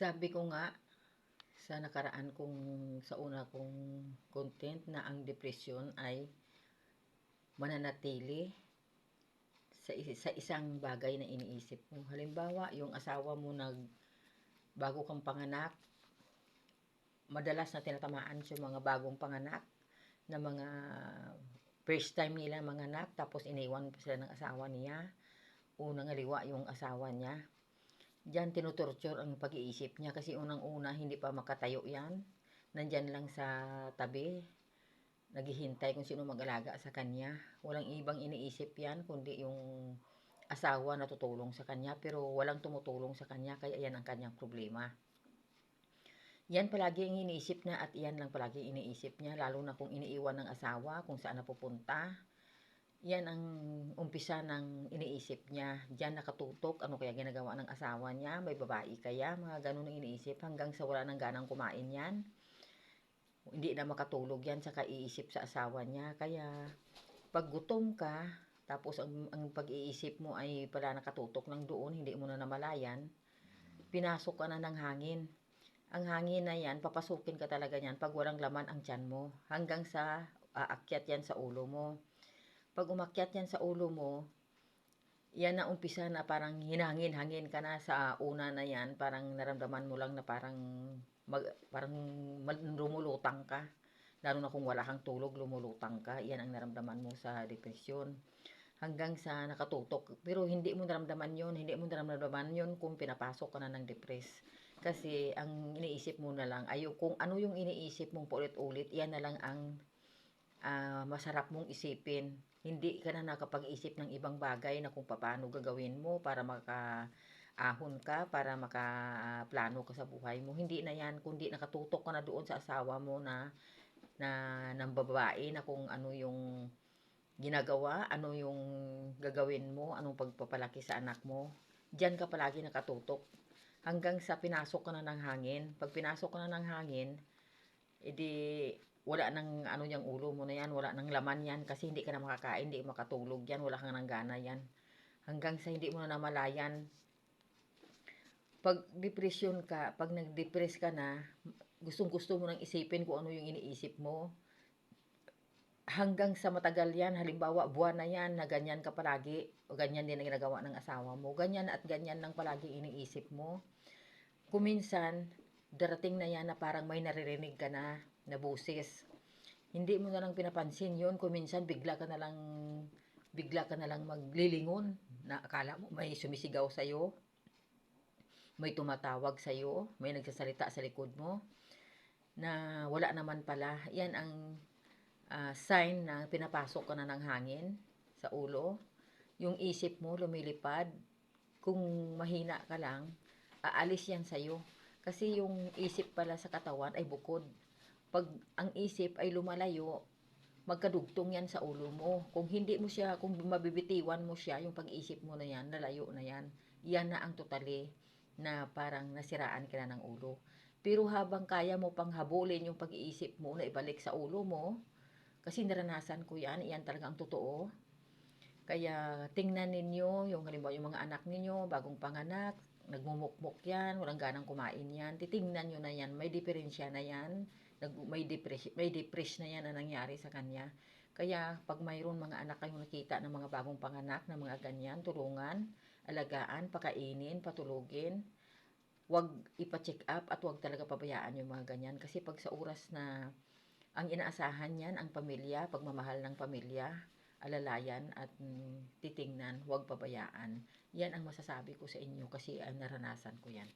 Sabi ko nga sa nakaraan kong sa una kong content na ang depresyon ay mananatili sa, sa isang bagay na iniisip mo. Halimbawa, yung asawa mo nag bago kang panganak, madalas na tinatamaan siya mga bagong panganak na mga first time nila manganak tapos iniwan sila ng asawa niya. Unang aliwa yung asawa niya. Diyan tinutorture ang pag-iisip niya kasi unang-una hindi pa makatayo yan. Nandyan lang sa tabi. Naghihintay kung sino mag-alaga sa kanya. Walang ibang iniisip yan kundi yung asawa na tutulong sa kanya pero walang tumutulong sa kanya kaya yan ang kanyang problema. Yan palagi ang iniisip niya at yan lang palagi iniisip niya lalo na kung iniiwan ng asawa kung saan napupunta. Yan ang umpisa ng iniisip niya. Diyan nakatutok ano kaya ginagawa ng asawa niya, may babae kaya, mga ganun ang iniisip hanggang sa wala nang ganang kumain yan. Hindi na makatulog yan sa kaiisip sa asawa niya. Kaya pag gutom ka, tapos ang, ang pag-iisip mo ay pala nakatutok ng doon, hindi mo na namalayan, pinasok ka na ng hangin. Ang hangin na yan, papasukin ka talaga yan pag walang laman ang tiyan mo. Hanggang sa aakyat yan sa ulo mo. Pag umakyat yan sa ulo mo, yan na umpisa na parang hinangin-hangin ka na sa una na yan. Parang naramdaman mo lang na parang, mag, parang lumulutang ka. Lalo na kung wala kang tulog, lumulutang ka. Yan ang naramdaman mo sa depresyon. Hanggang sa nakatutok. Pero hindi mo naramdaman yun. Hindi mo naramdaman yun kung pinapasok ka na ng depress. Kasi ang iniisip mo na lang, ayo kung ano yung iniisip mong paulit-ulit, yan na lang ang ah, masarap mong isipin. Hindi ka na nakapag-isip ng ibang bagay na kung paano gagawin mo para maka-ahon ka, para maka-plano ka sa buhay mo. Hindi na yan, kundi nakatutok ka na doon sa asawa mo na na ng babae na kung ano yung ginagawa, ano yung gagawin mo, anong pagpapalaki sa anak mo. Diyan ka palagi nakatutok. Hanggang sa pinasok ka na ng hangin. Pag pinasok ka na ng hangin, edi wala nang ano yung ulo mo na yan, wala nang laman yan kasi hindi ka na makakain, hindi ka makatulog yan, wala kang nang gana yan. Hanggang sa hindi mo na namalayan. Pag depression ka, pag nag-depress ka na, gustong gusto mo nang isipin kung ano yung iniisip mo. Hanggang sa matagal yan, halimbawa buwan na yan, na ganyan ka palagi, o ganyan din ang ginagawa ng asawa mo, ganyan at ganyan lang palagi iniisip mo. Kuminsan, darating na yan na parang may naririnig ka na, na busis. Hindi mo na lang pinapansin yun, kuminsan bigla ka na lang, bigla ka na lang maglilingon, na akala mo may sumisigaw sa'yo, may tumatawag sa'yo, may nagsasalita sa likod mo, na wala naman pala. Yan ang ah, sign na pinapasok ka na ng hangin sa ulo. Yung isip mo lumilipad. Kung mahina ka lang, aalis yan sa'yo. Kasi yung isip pala sa katawan ay bukod. Pag ang isip ay lumalayo, magkadugtong yan sa ulo mo. Kung hindi mo siya, kung mabibitiwan mo siya, yung pag-isip mo na yan, nalayo na yan, yan na ang totally na parang nasiraan ka na ng ulo. Pero habang kaya mo pang habulin yung pag-iisip mo na ibalik sa ulo mo, kasi naranasan ko yan, yan talaga ang totoo. Kaya tingnan ninyo, yung halimbawa yung mga anak ninyo, bagong panganak, nagmumukmuk yan, walang ganang kumain yan, titingnan nyo na yan, may diferensya na yan, nag, may, depress, may depress na yan na nangyari sa kanya. Kaya pag mayroon mga anak kayong nakita ng mga bagong panganak na mga ganyan, tulungan, alagaan, pakainin, patulugin, wag ipa-check up at wag talaga pabayaan yung mga ganyan. Kasi pag sa oras na ang inaasahan yan, ang pamilya, pagmamahal ng pamilya, alalayan at titingnan, huwag pabayaan. Yan ang masasabi ko sa inyo kasi ang naranasan ko yan.